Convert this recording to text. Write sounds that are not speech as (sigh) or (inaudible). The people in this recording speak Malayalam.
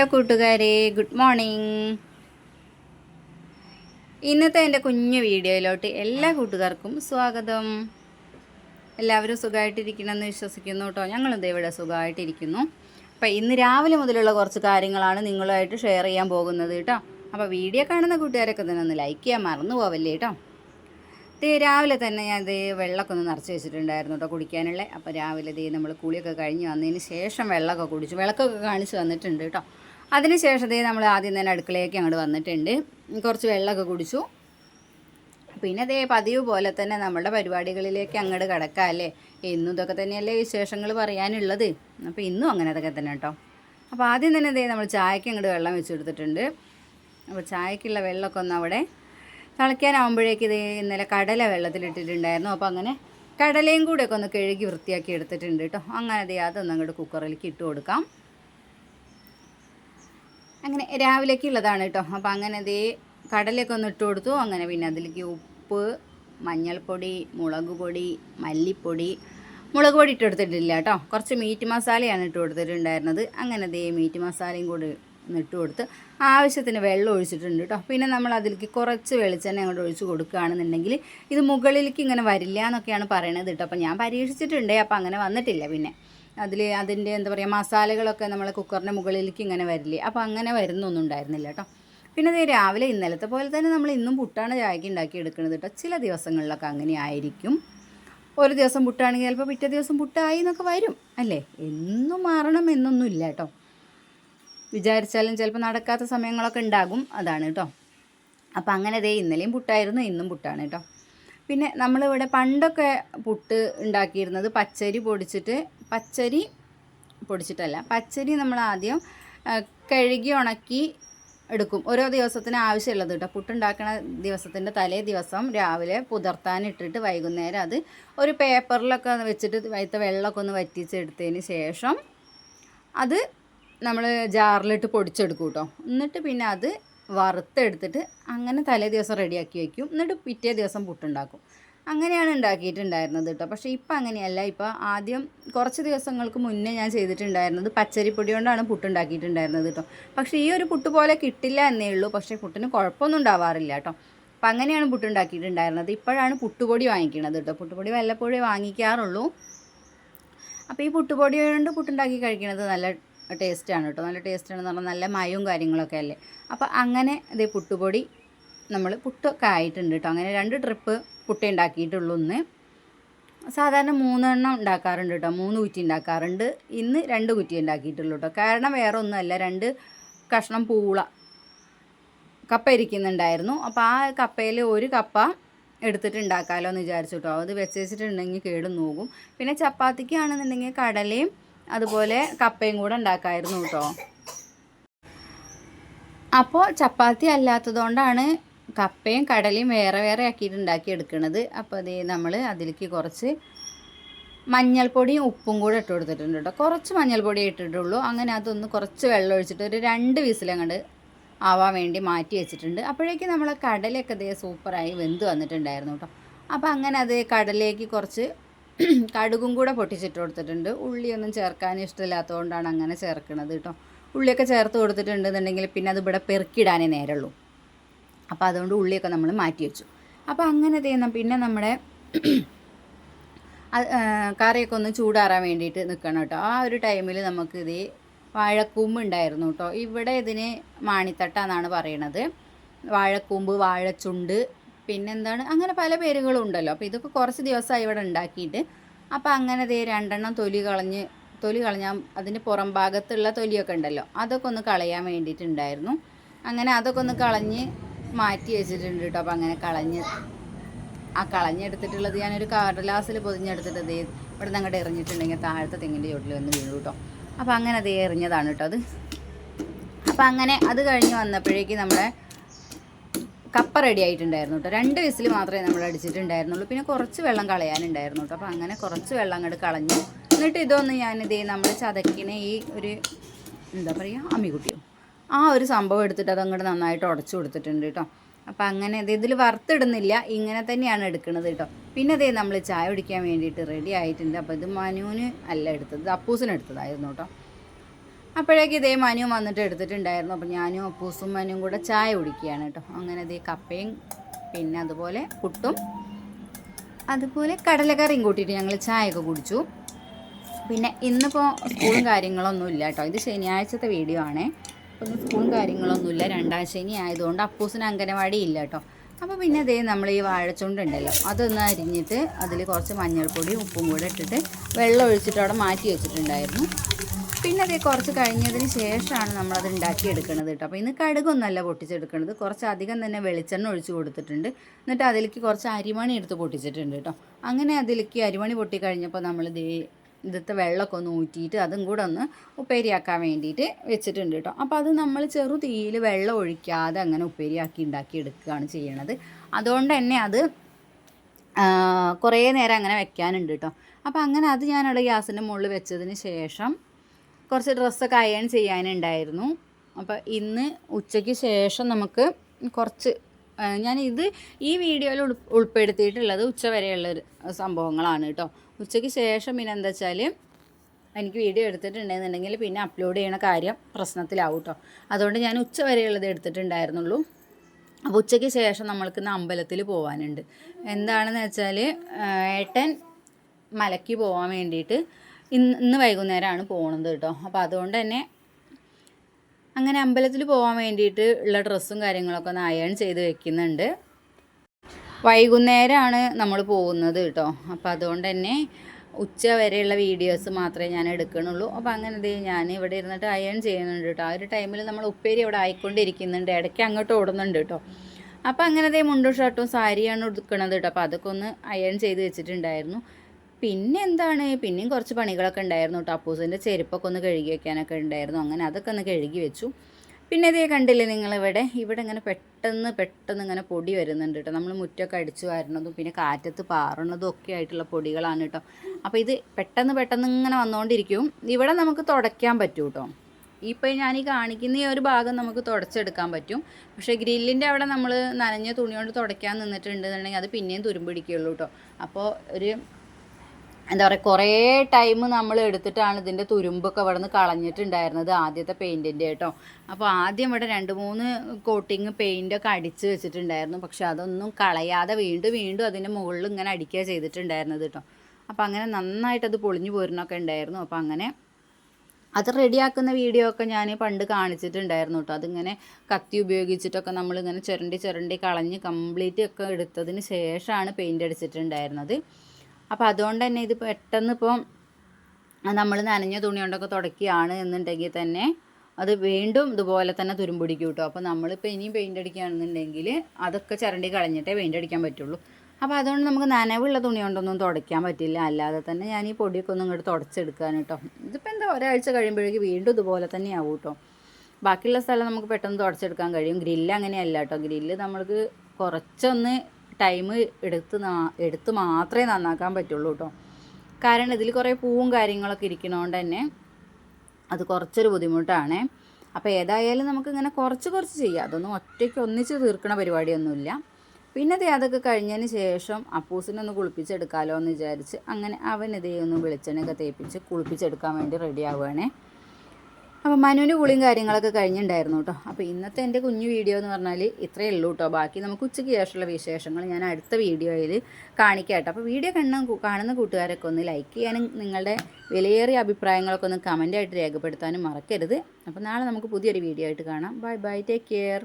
ഹലോ കൂട്ടുകാരെ ഗുഡ് മോർണിംഗ്. ഇന്നത്തെ എന്റെ കുഞ്ഞു വീഡിയോയിലോട്ട് എല്ലാ കൂട്ടുകാർക്കും സ്വാഗതം. എല്ലാവരും സുഖമായിട്ടിരിക്കണമെന്ന് വിശ്വസിക്കുന്നു കേട്ടോ. ഞങ്ങളും ഇവിടെ സുഖമായിട്ടിരിക്കുന്നു അപ്പോൾ ഇന്ന് രാവിലെ മുതലുള്ള കുറച്ച് കാര്യങ്ങളാണ് നിങ്ങളുമായിട്ട് ഷെയർ ചെയ്യാൻ പോകുന്നത് കേട്ടോ. അപ്പോൾ വീഡിയോ കാണുന്ന കൂട്ടുകാരൊക്കെ തന്നെ ഒന്ന് ലൈക്ക് ചെയ്യാൻ മറന്നു പോവല്ലേ കേട്ടോ. ദേ രാവിലെ തന്നെ ഞാൻ ദേ വെള്ളമൊക്കെ ഒന്ന് നിറച്ച് വെച്ചിട്ടുണ്ടായിരുന്നു കേട്ടോ കുടിക്കാനുള്ള. അപ്പോൾ രാവിലെ ദേ നമ്മൾ കുളിയൊക്കെ കഴിഞ്ഞ് വന്നതിന് ശേഷം വെള്ളമൊക്കെ കുടിച്ചു. വിളക്കൊക്കെ കാണിച്ച് വന്നിട്ടുണ്ട് കേട്ടോ. അതിന് ശേഷം ദേ നമ്മൾ ആദ്യം തന്നെ അടുക്കളയിലേക്ക് അങ്ങോട്ട് വന്നിട്ടുണ്ട്. കുറച്ച് വെള്ളമൊക്കെ കുടിച്ചു. പിന്നെ അതേ പതിവ് പോലെ തന്നെ നമ്മുടെ പരിപാടികളിലേക്ക് അങ്ങോട്ട് കിടക്കാം അല്ലേ? എന്നും ഇതൊക്കെ തന്നെയല്ലേ വിശേഷങ്ങൾ പറയാനുള്ളത്. അപ്പോൾ ഇന്നും അങ്ങനെ അതൊക്കെ തന്നെ കേട്ടോ. അപ്പോൾ ആദ്യം തന്നെ ദേ നമ്മൾ ചായക്ക് അങ്ങോട്ട് വെള്ളം വെച്ചെടുത്തിട്ടുണ്ട് അപ്പോൾ ചായക്കുള്ള വെള്ളമൊക്കെ ഒന്ന് അവിടെ തിളയ്ക്കാനാവുമ്പോഴേക്ക് ഇത് ഇന്നലെ കടല വെള്ളത്തിലിട്ടിട്ടുണ്ടായിരുന്നു അപ്പോൾ അങ്ങനെ കടലയും കൂടെയൊക്കെ ഒന്ന് കഴുകി വൃത്തിയാക്കി എടുത്തിട്ടുണ്ട് കേട്ടോ. അങ്ങനെ അതേ അതൊന്നും അങ്ങോട്ട് കുക്കറിലേക്ക് ഇട്ട് കൊടുക്കാം. അങ്ങനെ രാവിലേക്ക് ഉള്ളതാണ് കേട്ടോ. അപ്പോൾ അങ്ങനെ ദേ കടലൊക്കെ ഒന്ന് ഇട്ട് കൊടുത്തു. അങ്ങനെ പിന്നെ അതിലേക്ക് ഉപ്പ് മഞ്ഞൾപ്പൊടി മുളക് പൊടി മല്ലിപ്പൊടി. മുളക് പൊടി ഇട്ട് കൊടുത്തിട്ടില്ല കേട്ടോ. കുറച്ച് മീറ്റ് മസാലയാണ് ഇട്ട് കൊടുത്തിട്ടുണ്ടായിരുന്നത്. അങ്ങനെ ദേ മീറ്റ് മസാലയും കൂടി ഇട്ട് കൊടുത്ത് ആവശ്യത്തിന് വെള്ളം ഒഴിച്ചിട്ടുണ്ട് കേട്ടോ. പിന്നെ നമ്മൾ അതിലേക്ക് കുറച്ച് വെളിച്ചെണ്ണ അങ്ങോട്ട് ഒഴിച്ച് കൊടുക്കുകയാണെന്നുണ്ടെങ്കിൽ ഇത് മുകളിലേക്ക് ഇങ്ങനെ വരില്ല എന്നൊക്കെയാണ് പറയണത് കേട്ടോ. അപ്പോൾ ഞാൻ പരീക്ഷിച്ചിട്ടുണ്ട്. അപ്പോൾ അങ്ങനെ വന്നിട്ടില്ല പിന്നെ. അതിൽ അതിന്റെ എന്താ പറയുക മസാലകളൊക്കെ നമ്മൾ കുക്കറിന്റെ മുകളിലേക്ക് ഇങ്ങനെ വരില്ലേ? അപ്പോൾ അങ്ങനെ വരുന്നൊന്നും ഉണ്ടായിരുന്നില്ല കേട്ടോ. പിന്നെ ദേ രാവിലെ ഇന്നലത്തെ പോലെ തന്നെ നമ്മൾ ഇന്നും പുട്ടാണ് ചായക്ക് ഉണ്ടാക്കി എടുക്കുന്നത് കേട്ടോ. ചില ദിവസങ്ങളിലൊക്കെ അങ്ങനെ ആയിരിക്കും. ഒരു ദിവസം പുട്ടാണെങ്കിൽ ചിലപ്പോൾ പിറ്റേ ദിവസം പുട്ടായി എന്നൊക്കെ വരും അല്ലേ? എന്നും മാറണം എന്നൊന്നും ഇല്ല കേട്ടോ. വിചാരിച്ചാലും ചിലപ്പോൾ നടക്കാത്ത സമയങ്ങളൊക്കെ ഉണ്ടാകും അതാണ് കേട്ടോ. അപ്പോൾ അങ്ങനെ അതേ ഇന്നലെയും പുട്ടായിരുന്നു ഇന്നും പുട്ടാണ് കേട്ടോ. പിന്നെ നമ്മളിവിടെ പണ്ടൊക്കെ പുട്ട് ഉണ്ടാക്കിയിരുന്നത് പച്ചരി പൊടിച്ചിട്ട് പച്ചരി പൊടിച്ചിട്ടല്ല. പച്ചരി നമ്മൾ ആദ്യം കഴുകി ഉണക്കി എടുക്കും. ഓരോ ദിവസത്തിന് ആവശ്യമുള്ളത് കേട്ടോ പുട്ടുണ്ടാക്കുന്ന ദിവസത്തിന്റെ തലേ ദിവസം രാവിലെ പുതർത്താനിട്ടിട്ട് വൈകുന്നേരം അത് ഒരു പേപ്പറിലൊക്കെ വെച്ചിട്ട് വൈത്ത വെള്ളമൊക്കെ ഒന്ന് വറ്റിച്ചെടുത്തതിന് ശേഷം അത് നമ്മൾ ജാറിലിട്ട് പൊടിച്ചെടുക്കും കേട്ടോ എന്നിട്ട് പിന്നെ അത് വറുത്തെടുത്തിട്ട് അങ്ങനെ തലേ ദിവസം റെഡിയാക്കി വയ്ക്കും എന്നിട്ട് പിറ്റേ ദിവസം പുട്ടുണ്ടാക്കും. അങ്ങനെയാണ് ഉണ്ടാക്കിയിട്ടുണ്ടായിരുന്നത് കേട്ടോ. പക്ഷേ ഇപ്പം അങ്ങനെയല്ല. ഇപ്പോൾ ആദ്യം കുറച്ച് ദിവസങ്ങൾക്ക് മുന്നേ ഞാൻ ചെയ്തിട്ടുണ്ടായിരുന്നത് പച്ചരിപ്പൊടി കൊണ്ടാണ് പുട്ടുണ്ടാക്കിയിട്ടുണ്ടായിരുന്നത് കേട്ടോ. പക്ഷേ ഈ ഒരു പുട്ട് പോലെ കിട്ടില്ല എന്നേ ഉള്ളൂ. പക്ഷേ പുട്ടിന് കുഴപ്പമൊന്നും ഉണ്ടാവാറില്ല കേട്ടോ. അപ്പം അങ്ങനെയാണ് പുട്ടുണ്ടാക്കിയിട്ടുണ്ടായിരുന്നത്. ഇപ്പോഴാണ് പുട്ടുപൊടി വാങ്ങിക്കുന്നത് കേട്ടോ. പുട്ടുപൊടി വല്ലപ്പോഴേ വാങ്ങിക്കാറുള്ളൂ. അപ്പോൾ ഈ പുട്ടുപൊടി കൊണ്ട് പുട്ടുണ്ടാക്കി കഴിക്കുന്നത് നല്ല ടേസ്റ്റാണ് കേട്ടോ. നല്ല ടേസ്റ്റാണെന്ന് പറഞ്ഞാൽ നല്ല മയവും കാര്യങ്ങളൊക്കെ അല്ലേ? അപ്പോൾ അങ്ങനെ ഇതേ പുട്ടുപൊടി നമ്മൾ പുട്ടൊക്കെ ആയിട്ടുണ്ട് കേട്ടോ. അങ്ങനെ രണ്ട് ട്രിപ്പ് പുട്ടേ ഉണ്ടാക്കിയിട്ടുള്ളൂ ഇന്ന്. സാധാരണ മൂന്നെണ്ണം ഉണ്ടാക്കാറുണ്ട് കേട്ടോ. മൂന്ന് കുറ്റി ഉണ്ടാക്കാറുണ്ട്. ഇന്ന് രണ്ട് കുറ്റി ഉണ്ടാക്കിയിട്ടുള്ളൂ കേട്ടോ. കാരണം വേറെ ഒന്നുമല്ല രണ്ട് കഷ്ണം പൂള കപ്പ ഇരിക്കുന്നുണ്ടായിരുന്നു അപ്പോൾ ആ കപ്പയിൽ ഒരു കപ്പ എടുത്തിട്ട് ഉണ്ടാക്കാമല്ലോ എന്ന് വിചാരിച്ചു കേട്ടോ. അത് വെച്ച് വെച്ചിട്ടുണ്ടെങ്കിൽ കേടും നോക്കും പിന്നെ ചപ്പാത്തിക്കാണെന്നുണ്ടെങ്കിൽ കടലയും അതുപോലെ കപ്പയും കൂടെ ഉണ്ടാക്കാമായിരുന്നു കേട്ടോ. അപ്പോൾ ചപ്പാത്തി അല്ലാത്തതുകൊണ്ടാണ് കപ്പയും കടലയും വേറെ വേറെ ആക്കിയിട്ട് ഉണ്ടാക്കി എടുക്കുന്നത് അപ്പോൾ അത് നമ്മൾ അതിലേക്ക് കുറച്ച് മഞ്ഞൾപ്പൊടിയും ഉപ്പും കൂടെ ഇട്ട് കൊടുത്തിട്ടുണ്ട് കേട്ടോ. കുറച്ച് മഞ്ഞൾപ്പൊടി ഇട്ടിട്ടുള്ളൂ. അങ്ങനെ അതൊന്ന് കുറച്ച് വെള്ളം ഒഴിച്ചിട്ട് ഒരു രണ്ട് വിസിലങ്ങോട്ട് ആവാൻ വേണ്ടി മാറ്റി വെച്ചിട്ടുണ്ട്. അപ്പോഴേക്കും നമ്മൾ കടലയൊക്കെ അതേ സൂപ്പറായി വെന്ത് വന്നിട്ടുണ്ടായിരുന്നു കേട്ടോ. അപ്പോൾ അങ്ങനെ അത് കടലേക്ക് കുറച്ച് (clears throat) കടുകും കൂടെ പൊട്ടിച്ചിട്ട് കൊടുത്തിട്ടുണ്ട്. ഉള്ളിയൊന്നും ചേർക്കാൻ ഇഷ്ടമില്ലാത്തതുകൊണ്ടാണ് അങ്ങനെ ചേർക്കുന്നത് കേട്ടോ. ഉള്ളിയൊക്കെ ചേർത്ത് കൊടുത്തിട്ടുണ്ടെന്നുണ്ടെങ്കിൽ പിന്നെ അത് ഇവിടെ പെറുക്കിടാനേ നേരമുള്ളൂ. അപ്പോൾ അതുകൊണ്ട് ഉള്ളിയൊക്കെ നമ്മൾ മാറ്റി വെച്ചു. അപ്പോൾ അങ്ങനെ ചെയ്യുന്ന പിന്നെ നമ്മുടെ കറിയൊക്കെ ഒന്ന് ചൂടാറാൻ വേണ്ടിയിട്ട് നിൽക്കണം കേട്ടോ ആ ഒരു ടൈമിൽ നമുക്ക് ഇത് വാഴക്കൂമ്പ് ഉണ്ടായിരുന്നു കേട്ടോ ഇവിടെ ഇതിന് മാണിത്തട്ട എന്നാണ് പറയണത്. വാഴക്കൂമ്പ് വാഴച്ചുണ്ട് പിന്നെന്താണ് അങ്ങനെ പല പേരുകളും ഉണ്ടല്ലോ. അപ്പോൾ ഇതൊക്കെ കുറച്ച് ദിവസമായി ഇവിടെ ഉണ്ടാക്കിയിട്ട്. അപ്പോൾ അങ്ങനെ ദേ രണ്ടെണ്ണം തൊലി കളഞ്ഞ് തൊലി കളഞ്ഞാൽ അതിന്റെ പുറം ഭാഗത്തുള്ള തൊലിയൊക്കെ ഉണ്ടല്ലോ. അതൊക്കെ ഒന്ന് കളയാൻ വേണ്ടിയിട്ടുണ്ടായിരുന്നു. അങ്ങനെ അതൊക്കെ ഒന്ന് കളഞ്ഞ് മാറ്റി വെച്ചിട്ടുണ്ട് കേട്ടോ അപ്പം അങ്ങനെ കളഞ്ഞ് ആ കളഞ്ഞെടുത്തിട്ടുള്ളത് ഞാനൊരു കടലാസിൽ പൊതിഞ്ഞെടുത്തിട്ട് ദേ ഇവിടെ നിന്ന് അങ്ങോട്ട് എറിഞ്ഞിട്ടുണ്ടെങ്കിൽ താഴത്തെ തെങ്ങിന്റെ ചോട്ടിൽ വന്ന് വീണു കേട്ടോ അപ്പോൾ അങ്ങനെ അതേ എറിഞ്ഞതാണ് കേട്ടോ അത്. അപ്പം അങ്ങനെ അത് കഴിഞ്ഞ് വന്നപ്പോഴേക്ക് നമ്മളെ കപ്പ റെഡി ആയിട്ടുണ്ടായിരുന്നു കേട്ടോ രണ്ട് വിസിൽ മാത്രമേ നമ്മൾ അടിച്ചിട്ടുണ്ടായിരുന്നുള്ളൂ. പിന്നെ കുറച്ച് വെള്ളം കളയാനുണ്ടായിരുന്നു കേട്ടോ അപ്പോൾ അങ്ങനെ കുറച്ച് വെള്ളം അങ്ങോട്ട് കളഞ്ഞു. എന്നിട്ട് ഇതൊന്ന് ഞാനിതേ നമ്മൾ ചതക്കിനെ ഈ ഒരു എന്താ പറയുക അമ്മിക്കുട്ടിയോ? ആ ഒരു സംഭവം എടുത്തിട്ട് അതങ്ങോട്ട് നന്നായിട്ട് ഉടച്ചു കൊടുത്തിട്ടുണ്ട് കേട്ടോ. അപ്പം അങ്ങനെ ഇത് ഇതിൽ വറുത്തിടുന്നില്ല ഇങ്ങനെ തന്നെയാണ് എടുക്കുന്നത് കേട്ടോ. പിന്നെ അതേ നമ്മൾ ചായ കുടിക്കാൻ വേണ്ടിയിട്ട് റെഡി ആയിട്ടുണ്ട്. അപ്പോൾ ഇത് മനുവിന് അല്ല എടുത്തത് അപ്പൂസിന് എടുത്തതായിരുന്നു കേട്ടോ. അപ്പോഴേക്ക് ഇതേ മനു വന്നിട്ട് എടുത്തിട്ടുണ്ടായിരുന്നു. അപ്പോൾ ഞാനും അപ്പൂസും മനുവും കൂടെ ചായ കുടിക്കുകയാണ് കേട്ടോ. അങ്ങനെ ഇതേ കപ്പയും പിന്നെ അതുപോലെ പുട്ടും അതുപോലെ കടലക്കറിയും കൂട്ടിയിട്ട് ഞങ്ങൾ ചായയൊക്കെ കുടിച്ചു. പിന്നെ ഇന്നിപ്പോൾ സ്കൂളും കാര്യങ്ങളൊന്നും ഇല്ല കേട്ടോ. ഇത് ശനിയാഴ്ചത്തെ വീഡിയോ ആണേ. ഇന്ന് സ്കൂളും കാര്യങ്ങളൊന്നുമില്ല. രണ്ടാം ശനി ആയതുകൊണ്ട് അപ്പൂസിന് അംഗനവാടി ഇല്ല കേട്ടോ അപ്പോൾ പിന്നെ അതേ നമ്മൾ ഈ വാഴച്ചുണ്ടുണ്ടല്ലോ അതൊന്ന് അരിഞ്ഞിട്ട് അതിൽ കുറച്ച് മഞ്ഞൾപ്പൊടി ഉപ്പും കൂടെ ഇട്ടിട്ട് വെള്ളം ഒഴിച്ചിട്ട് അവിടെ മാറ്റി വെച്ചിട്ടുണ്ടായിരുന്നു. പിന്നെ അതേ കുറച്ച് കഴിഞ്ഞതിന് ശേഷമാണ് നമ്മളത് ഉണ്ടാക്കിയെടുക്കണത് കേട്ടോ അപ്പോൾ ഇന്ന് കടുകൊന്നല്ല പൊട്ടിച്ചെടുക്കുന്നത് കുറച്ച് അധികം തന്നെ വെളിച്ചെണ്ണ ഒഴിച്ച് കൊടുത്തിട്ടുണ്ട്. എന്നിട്ട് അതിലേക്ക് കുറച്ച് അരിമണി എടുത്ത് പൊട്ടിച്ചിട്ടുണ്ട് കേട്ടോ അങ്ങനെ അതിലേക്ക് അരിമണി പൊട്ടിക്കഴിഞ്ഞപ്പോൾ നമ്മൾ ദേ ഇതത്തെ വെള്ളമൊക്കെ ഒന്ന് ഊറ്റിയിട്ട് അതും കൂടെ ഒന്ന് ഉപ്പേരിയാക്കാൻ വേണ്ടിയിട്ട് വെച്ചിട്ടുണ്ട് കേട്ടോ. അപ്പോൾ അത് നമ്മൾ ചെറു തീയിൽ വെള്ളം ഒഴിക്കാതെ അങ്ങനെ ഉപ്പേരിയാക്കി ഉണ്ടാക്കി എടുക്കുകയാണ് ചെയ്യണത്. അതുകൊണ്ട് തന്നെ അത് കുറേ നേരം അങ്ങനെ വെക്കാനുണ്ട് കേട്ടോ. അപ്പോൾ അങ്ങനെ അത് ഞാനവിടെ ഗ്യാസിന്റെ മുകളിൽ വെച്ചതിന് ശേഷം കുറച്ച് ഡ്രസ്സൊക്കെ അയൺ ചെയ്യാനുണ്ടായിരുന്നു. അപ്പോൾ ഇന്ന് ഉച്ചയ്ക്ക് ശേഷം നമുക്ക് കുറച്ച് ഞാൻ ഇത് ഈ വീഡിയോയിൽ ഉൾപ്പെടുത്തിയിട്ടുള്ളത് ഉച്ച വരെയുള്ള ഒരു സംഭവങ്ങളാണ് കേട്ടോ. ഉച്ചയ്ക്ക് ശേഷം പിന്നെ എന്താ വെച്ചാൽ എനിക്ക് വീഡിയോ എടുത്തിട്ടുണ്ടെന്നുണ്ടെങ്കിൽ പിന്നെ അപ്ലോഡ് ചെയ്യണ കാര്യം പ്രശ്നത്തിലാവും കേട്ടോ. അതുകൊണ്ട് ഞാൻ ഉച്ച വരെയുള്ളത് എടുത്തിട്ടുണ്ടായിരുന്നുള്ളൂ. അപ്പോൾ ഉച്ചയ്ക്ക് ശേഷം നമ്മൾക്ക് ഇന്ന് അമ്പലത്തിൽ പോകാനുണ്ട് എന്താണെന്ന് വെച്ചാൽ ഏട്ടൻ മലയ്ക്ക് പോകാൻ വേണ്ടിയിട്ട് ഇന്ന് ഇന്ന് വൈകുന്നേരമാണ് പോകുന്നത് കേട്ടോ. അപ്പോൾ അതുകൊണ്ട് തന്നെ അങ്ങനെ അമ്പലത്തിൽ പോകാൻ വേണ്ടിയിട്ട് ഉള്ള ഡ്രസ്സും കാര്യങ്ങളൊക്കെ ഒന്ന് അയൺ ചെയ്ത് വെക്കുന്നുണ്ട്. വൈകുന്നേരമാണ് നമ്മൾ പോകുന്നത് കേട്ടോ. അപ്പോൾ അതുകൊണ്ട് തന്നെ ഉച്ച വരെയുള്ള വീഡിയോസ് മാത്രമേ ഞാൻ എടുക്കണുള്ളൂ. അപ്പോൾ അങ്ങനെ ദേ ഞാൻ ഇവിടെ ഇരുന്നിട്ട് അയൺ ചെയ്യുന്നുണ്ട് കേട്ടോ. ആ ഒരു ടൈമിൽ നമ്മൾ ഉപ്പേരി ഇവിടെ ആയിക്കൊണ്ടിരിക്കുന്നുണ്ട്. ഇടയ്ക്ക് അങ്ങോട്ട് ഓടുന്നുണ്ട് കേട്ടോ. അപ്പോൾ അങ്ങനെ ദേ മുണ്ടും ഷർട്ടും സാരിയാണ് എടുക്കുന്നത് കേട്ടോ. അപ്പോൾ അതൊക്കെ ഒന്ന് അയൺ ചെയ്ത് വെച്ചിട്ടുണ്ടായിരുന്നു. പിന്നെ എന്താണ് പിന്നെയും കുറച്ച് പണികളൊക്കെ ഉണ്ടായിരുന്നു കേട്ടോ. അപ്പൂസിന്റെ ചെരുപ്പൊക്കെ ഒന്ന് കഴുകി വയ്ക്കാനൊക്കെ ഉണ്ടായിരുന്നു. അങ്ങനെ അതൊക്കെ ഒന്ന് കഴുകി വെച്ചു. പിന്നെ ഇതേ കണ്ടില്ലേ നിങ്ങളിവിടെ? ഇവിടെ ഇങ്ങനെ പെട്ടെന്ന് പെട്ടെന്ന് ഇങ്ങനെ പൊടി വരുന്നുണ്ട് കേട്ടോ. നമ്മൾ മുറ്റമൊക്കെ അടിച്ചു വരണതും പിന്നെ കാറ്റത്ത് പാറുന്നതും ഒക്കെ ആയിട്ടുള്ള പൊടികളാണ് കേട്ടോ. അപ്പോൾ ഇത് പെട്ടെന്ന് പെട്ടെന്ന് ഇങ്ങനെ വന്നുകൊണ്ടിരിക്കും ഇവിടെ നമുക്ക് തുടയ്ക്കാൻ പറ്റും കേട്ടോ. ഇപ്പോൾ ഞാൻ ഈ കാണിക്കുന്ന ഈ ഒരു ഭാഗം നമുക്ക് തുടച്ചെടുക്കാൻ പറ്റും. പക്ഷേ ഗ്രില്ലിന്റെ അവിടെ നമ്മൾ നനഞ്ഞ തുണി കൊണ്ട് തുടയ്ക്കാൻ നിന്നിട്ടുണ്ടെന്നുണ്ടെങ്കിൽ അത് പിന്നെയും തുരുമ്പിടിക്കുകയുള്ളൂ കേട്ടോ. അപ്പോൾ ഒരു എന്താ പറയുക കുറേ ടൈം നമ്മൾ എടുത്തിട്ടാണ് ഇതിന്റെ തുരുമ്പൊക്കെ ഇവിടെ നിന്ന് കളഞ്ഞിട്ടുണ്ടായിരുന്നത് ആദ്യത്തെ പെയിന്റിന്റെ കേട്ടോ. അപ്പോൾ ആദ്യം ഇവിടെ രണ്ട് മൂന്ന് കോട്ടിങ് പെയിന്റൊക്കെ അടിച്ച് വെച്ചിട്ടുണ്ടായിരുന്നു. പക്ഷെ അതൊന്നും കളയാതെ വീണ്ടും വീണ്ടും അതിന്റെ മുകളിൽ ഇങ്ങനെ അടിക്കുക ചെയ്തിട്ടുണ്ടായിരുന്നത് കേട്ടോ. അപ്പോൾ അങ്ങനെ നന്നായിട്ട് അത് പൊളിഞ്ഞു പോരുന്നൊക്കെ ഉണ്ടായിരുന്നു. അപ്പോൾ അങ്ങനെ അത് റെഡിയാക്കുന്ന വീഡിയോ ഒക്കെ ഞാൻ പണ്ട് കാണിച്ചിട്ടുണ്ടായിരുന്നു കേട്ടോ. അതിങ്ങനെ കത്തി ഉപയോഗിച്ചിട്ടൊക്കെ നമ്മളിങ്ങനെ ചിരണ്ടി ചിരണ്ടി കളഞ്ഞ് കംപ്ലീറ്റ് ഒക്കെ എടുത്തതിന് ശേഷമാണ് പെയിന്റ് അടിച്ചിട്ടുണ്ടായിരുന്നത്. അപ്പോൾ അതുകൊണ്ട് തന്നെ ഇത് പെട്ടെന്ന് ഇപ്പം നമ്മൾ നനഞ്ഞ തുണി കൊണ്ടൊക്കെ തുടക്കുകയാണ് എന്നുണ്ടെങ്കിൽ തന്നെ അത് വീണ്ടും ഇതുപോലെ തന്നെ തുരുമ്പിടിക്കും കേട്ടോ. അപ്പോൾ നമ്മളിപ്പോൾ ഇനിയും പെയിന്റ് അടിക്കുകയാണെന്നുണ്ടെങ്കിൽ അതൊക്കെ ചിരണ്ടി കളഞ്ഞിട്ടേ പെയിന്റ് അടിക്കാൻ പറ്റുള്ളൂ. അപ്പോൾ അതുകൊണ്ട് നമുക്ക് നനവുള്ള തുണി കൊണ്ടൊന്നും തുടയ്ക്കാൻ പറ്റില്ല. അല്ലാതെ തന്നെ ഞാൻ ഈ പൊടിയൊക്കെ ഒന്നും ഇങ്ങോട്ട് തുടച്ചെടുക്കാൻ കേട്ടോ. ഇതിപ്പോൾ എന്താ ഒരാഴ്ച കഴിയുമ്പോഴേക്കും വീണ്ടും ഇതുപോലെ തന്നെ ആവും കേട്ടോ. ബാക്കിയുള്ള സ്ഥലം നമുക്ക് പെട്ടെന്ന് തുടച്ചെടുക്കാൻ കഴിയും. ഗ്രില്ല് അങ്ങനെയല്ല കേട്ടോ. ഗ്രില്ല് നമ്മൾക്ക് കുറച്ചൊന്ന് ടൈം എടുത്ത് എടുത്ത് മാത്രമേ നന്നാക്കാൻ പറ്റുള്ളൂ കേട്ടോ കാരണം ഇതിൽ കുറേ പൂവും കാര്യങ്ങളൊക്കെ ഇരിക്കണോണ്ട് തന്നെ അത് കുറച്ചൊരു ബുദ്ധിമുട്ടാണ്. അപ്പോൾ ഏതായാലും നമുക്ക് ഇങ്ങനെ കുറച്ച് കുറച്ച് ചെയ്യാം. അതൊന്നും ഒറ്റയ്ക്ക് ഒന്നിച്ച് തീർക്കണ പരിപാടിയൊന്നുമില്ല. പിന്നെ ദേ അതൊക്കെ കഴിഞ്ഞതിന് ശേഷം അപ്പൂസിനൊന്ന് കുളിപ്പിച്ചെടുക്കാമല്ലോ എന്ന് വിചാരിച്ച് അങ്ങനെ അവനിതേ ഒന്ന് വെളിച്ചെണ്ണയൊക്കെ തേപ്പിച്ച് കുളിപ്പിച്ചെടുക്കാൻ വേണ്ടി റെഡി ആവുകയാണേ. അപ്പോൾ മനുവിന്റെ കുളിയും കാര്യങ്ങളൊക്കെ കഴിഞ്ഞിട്ടുണ്ടായിരുന്നു കേട്ടോ അപ്പോൾ ഇന്നത്തെ എന്റെ കുഞ്ഞു വീഡിയോ എന്ന് പറഞ്ഞാൽ ഇത്രയേ ഉള്ളൂ കേട്ടോ ബാക്കി നമുക്ക് ഉച്ചയ്ക്ക് ശേഷമുള്ള വിശേഷങ്ങൾ ഞാൻ അടുത്ത വീഡിയോയിൽ കാണിക്കാം കേട്ടോ അപ്പോൾ വീഡിയോ കണ്ണ കാണുന്ന കൂട്ടുകാരൊക്കെ ഒന്ന് ലൈക്ക് ചെയ്യാനും നിങ്ങളുടെ വിലയേറിയ അഭിപ്രായങ്ങളൊക്കെ ഒന്ന് കമന്റായിട്ട് രേഖപ്പെടുത്താനും മറക്കരുത്. അപ്പോൾ നാളെ നമുക്ക് പുതിയൊരു വീഡിയോ ആയിട്ട് കാണാം. Bye bye take care